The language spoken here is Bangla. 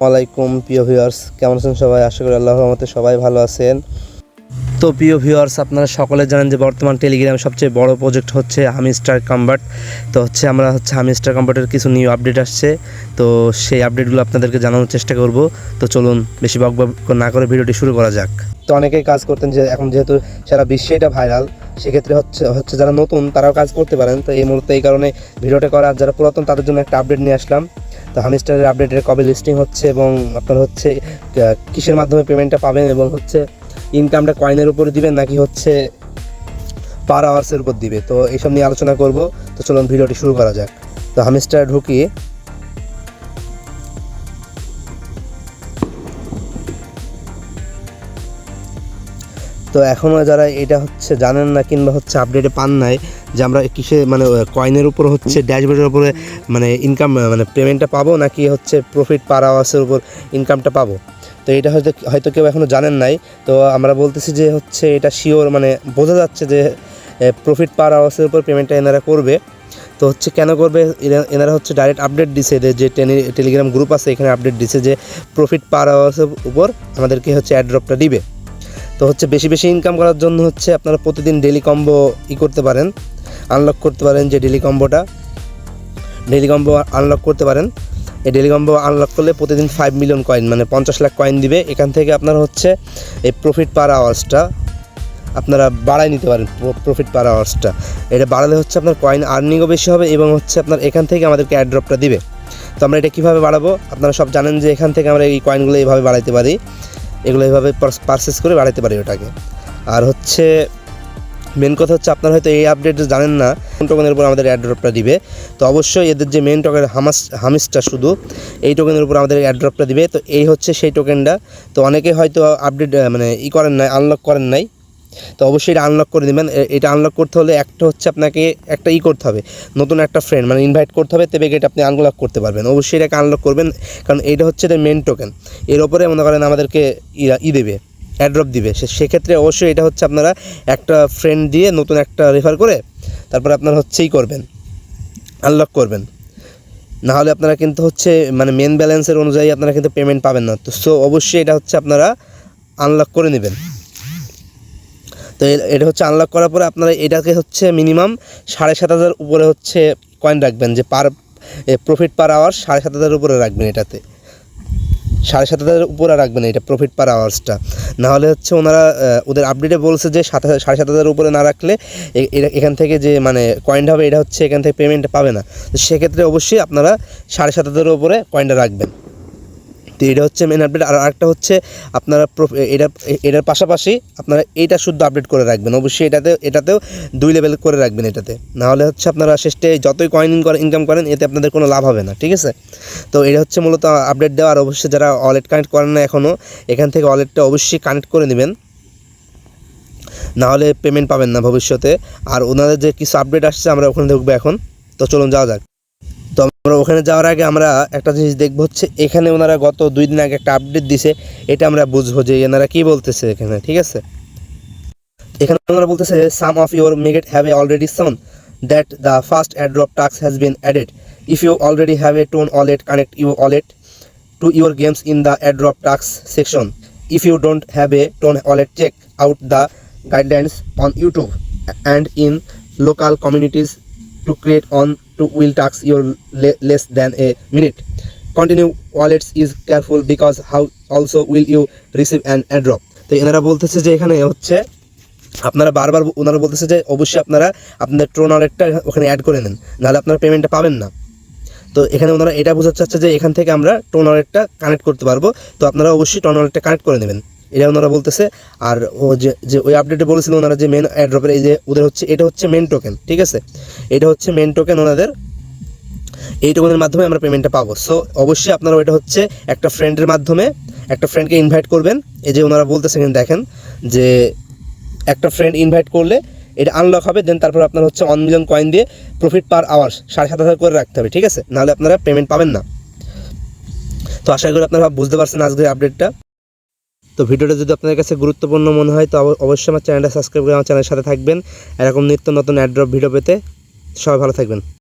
ওয়ালাইকুম প্রিয় ভিউয়ার্স। কেমন আছেন সবাই? আশা করি আল্লাহর রহমতে সবাই ভালো আছেন। তো প্রিয় ভিউয়ার্স, আপনারা সকলে জানেন যে বর্তমান টেলিগ্রামে সবচেয়ে বড় প্রজেক্ট হচ্ছে হামিস্টার কম্বার্ট তো হচ্ছে আমরা হচ্ছে হামিস্টার কম্বার্টের কিছু নিউ আপডেট আসছে। তো সেই আপডেটগুলো আপনাদেরকে জানানোর চেষ্টা করব। তো চলুন, বেশি বক না করে ভিডিওটি শুরু করা যাক। তো অনেকেই কাজ করতেন যে এখন যেহেতু সারা বিশ্বে এটা ভাইরাল, সেক্ষেত্রে হচ্ছে হচ্ছে যারা নতুন, তারাও কাজ করতে পারেন। তো এই মুহূর্তে এই কারণে ভিডিওটা করা, যারা পুরাতন, তাদের জন্য একটা আপডেট নিয়ে আসলাম। তো হামিস্টারের আপডেটের কবে লিস্টিং হচ্ছে এবং আপনার হচ্ছে কিসের মাধ্যমে পেমেন্টটা পাবেন এবং হচ্ছে ইনকামটা কয়েনের উপরে দিবেন নাকি হচ্ছে পার আওয়ার্সের উপর দিবে? তো এইসব নিয়ে আলোচনা করব। তো চলুন ভিডিওটি শুরু করা যাক। তো হামিস্টার ঢুকি। তো এখনও যারা এটা হচ্ছে জানেন না কিংবা হচ্ছে আপডেটে পান নাই যে আমরা কিসে মানে কয়েনের উপর হচ্ছে ড্যাশবোর্ডের উপরে মানে ইনকাম মানে পেমেন্টটা পাবো নাকি হচ্ছে প্রফিট পার আওয়ার্সের উপর ইনকামটা পাবো? তো এটা হয়তো হয়তো কেউ এখনও জানেন নাই। তো আমরা বলতেছি যে হচ্ছে এটা শিওর মানে বোঝা যাচ্ছে যে প্রফিট পার আওয়ার্সের উপর পেমেন্টটা এনারা করবে। তো হচ্ছে কেন করবে? এনারা হচ্ছে ডাইরেক্ট আপডেট দিছে এদের যে টেলি- টেলিগ্রাম গ্রুপ আছে, এখানে আপডেট দিছে যে প্রফিট পার আওয়ার্সের উপর আমাদেরকে হচ্ছে অ্যাড্রপটা দিবে। তো হচ্ছে বেশি বেশি ইনকাম করার জন্য হচ্ছে আপনারা প্রতিদিন ডেলি কম্বো ই করতে পারেন। আনলক করতে পারেন যে ডেলি কম্বোটা ডেলি কম্বো আনলক করতে পারেন। এই ডেলি কম্বো আনলক করলে প্রতিদিন ফাইভ মিলিয়ন কয়েন মানে পঞ্চাশ লাখ কয়েন দিবে। এখান থেকে আপনার হচ্ছে এই প্রফিট পার আওয়ার্সটা আপনারা বাড়াই নিতে পারেন প্রফিট পার আওয়ার্সটা এটা বাড়ালে হচ্ছে আপনার কয়েন আর্নিংও বেশি হবে এবং হচ্ছে আপনার এখান থেকে আমাদেরকে অ্যাড্রপটা দিবে। তো আমরা এটা কীভাবে বাড়াবো? আপনারা সব জানেন যে এখান থেকে আমরা এই কয়েনগুলো এইভাবে বাড়াইতে পারি। এগুলো এইভাবে পারচেস করে বাড়াইতে পারি ওটাকে। আর হচ্ছে মেন কথা হচ্ছে আপনারা হয়তো এই আপডেট জানেন না কোন টোকেনের উপর আমাদের অ্যাড্রপটা দিবে। তো অবশ্যই এদের যে মেন টোকেন হামাস হামিসটা শুধু, এই টোকেনের উপর আমাদের অ্যাড্রপটা দিবে। তো এই হচ্ছে সেই টোকেনটা তো অনেকে হয়তো আপডেট মানে ই করেন নাই আনলক করেন নাই। তো অবশ্যই এটা আনলক করে দেবেন। এটা আনলক করতে হলে একটা হচ্ছে আপনাকে একটা ই করতে হবে। নতুন একটা ফ্রেন্ড মানে ইনভাইট করতে হবে তবে এটা আপনি আনলক করতে পারবেন। অবশ্যই এটাকে আনলক করবেন, কারণ এটা হচ্ছে এটা মেন টোকেন এর ওপরে মনে করেন আমাদেরকে ই দেবে। অ্যাড্রপ দিবে। সেক্ষেত্রে অবশ্যই এটা হচ্ছে আপনারা একটা ফ্রেন্ড দিয়ে নতুন একটা রেফার করে তারপরে আপনারা হচ্ছেই করবেন আনলক করবেন। না হলে আপনারা কিন্তু হচ্ছে মানে মেন ব্যালেন্সের অনুযায়ী আপনারা কিন্তু পেমেন্ট পাবেন না। তো সো অবশ্যই এটা হচ্ছে আপনারা আনলক করে নেবেন। তো এটা হচ্ছে আনলক করার পরে আপনারা এটাকে হচ্ছে মিনিমাম সাড়ে সাত হাজার উপরে হচ্ছে কয়েন রাখবেন যে পার প্রফিট পার আওয়ার সাড়ে সাত হাজার উপরে রাখবেন এটাতে। সাড়ে সাত হাজারের উপরে রাখবেন এটা প্রফিট পার আওয়ার্সটা নাহলে হচ্ছে ওনারা ওদের আপডেটে বলছে যে সাত হাজার, সাড়ে সাত হাজারের উপরে না রাখলে এখান থেকে যে মানে কয়েনটা হবে, এটা হচ্ছে এখান থেকে পেমেন্ট পাবে না। তো সেক্ষেত্রে অবশ্যই আপনারা সাড়ে সাত হাজারের উপরে কয়েনটা রাখবেন। তো এটা হচ্ছে মেন আপডেট আর আরেকটা হচ্ছে আপনারা এটা এটার পাশাপাশি আপনারা এটা শুদ্ধ আপডেট করে রাখবেন। অবশ্যই এটাতে এটাতেও দুই লেভেল করে রাখবেন এটাতে। নাহলে হচ্ছে আপনারা শেষে যতই কয়েন ইনকাম করেন এতে আপনাদের কোনো লাভ হবে না, ঠিক আছে? তো এটা হচ্ছে মূলত আপডেট দেওয়া। আর অবশ্যই যারা ওয়ালেট কানেক্ট করেন না এখনও এখান থেকে ওয়ালেটটা অবশ্যই কানেক্ট করে নেবেন। নাহলে পেমেন্ট পাবেন না ভবিষ্যতে। আর ওনাদের যে কিছু আপডেট আসছে, আমরা ওখানে দেখব এখন। তো চলুন যাওয়া যাক। তো আমরা ওখানে যাওয়ার আগে আমরা একটা জিনিস দেখব হচ্ছে এখানে ওনারা গত দুই দিন আগে একটা আপডেট দিছে এটা আমরা বুঝব যে এনারা কি বলতেছে এখানে ঠিক আছে এখানে ওনারা বলতেছে some of your মেগেট have a already seen that the first airdrop task has been added if you already have a TON wallet connect your wallet to your games in the airdrop tasks section. If you don't have a Tone wallet, check out the guidelines on YouTube and in local communities to create on to will tax your le- less than a minute. Continue, wallets is careful because how, also will you receive an airdrop. তো এনারা বলতেছে যে এখানে হচ্ছে, আপনারা বারবার ওনারা বলতেছে যে অবশ্যই আপনারা আপনাদের ট্রোন ওয়ালেটটা ওখানে অ্যাড করে নেন, নাহলে আপনারা পেমেন্টটা পাবেন না তো এখানে ওনারা এটা বোঝাতে চাচ্ছে যে এখান থেকে আমরা টোন ওয়ালেটটা কানেক্ট করতে পারব তো আপনারা অবশ্যই টোন ওয়ালেটটা কানেক্ট করে নেবেন এটা ওনারা বলতেছে। আর ও যে যে ওই আপডেটে বলেছিল ওনারা যে মেন অ্যাড্রপের এই যে ওদের হচ্ছে, এটা হচ্ছে মেন টোকেন ঠিক আছে? এটা হচ্ছে মেন টোকেন ওনাদের। এই টোকেনের মাধ্যমে আমরা পেমেন্টটা পাবো। সো অবশ্যই আপনারা ওইটা হচ্ছে একটা ফ্রেন্ডের মাধ্যমে, একটা ফ্রেন্ডকে ইনভাইট করবেন। এই যে ওনারা বলতেছে এখানে দেখেন যে, একটা ফ্রেন্ড ইনভাইট করলে এটা আনলক হবে দেন তারপর আপনার হচ্ছে ওয়ান মিলিয়ন কয়েন দিয়ে প্রফিট পার আওয়ার সাড়ে সাত হাজার করে রাখতে হবে, ঠিক আছে? নাহলে আপনারা পেমেন্ট পাবেন না। তো আশা করি আপনারা বুঝতে পারছেন আজকের আপডেটটা তো ভিডিওটা যদি আপনাদের কাছে গুরুত্বপূর্ণ মনে হয়, তো অবশ্যই আমার চ্যানেলটা সাবস্ক্রাইব করে আমার চ্যানেলের সাথে থাকবেন। এরকম নিত্য নতুন অ্যাড্রপ ভিডিও পেতে সবাই ভালো থাকবেন।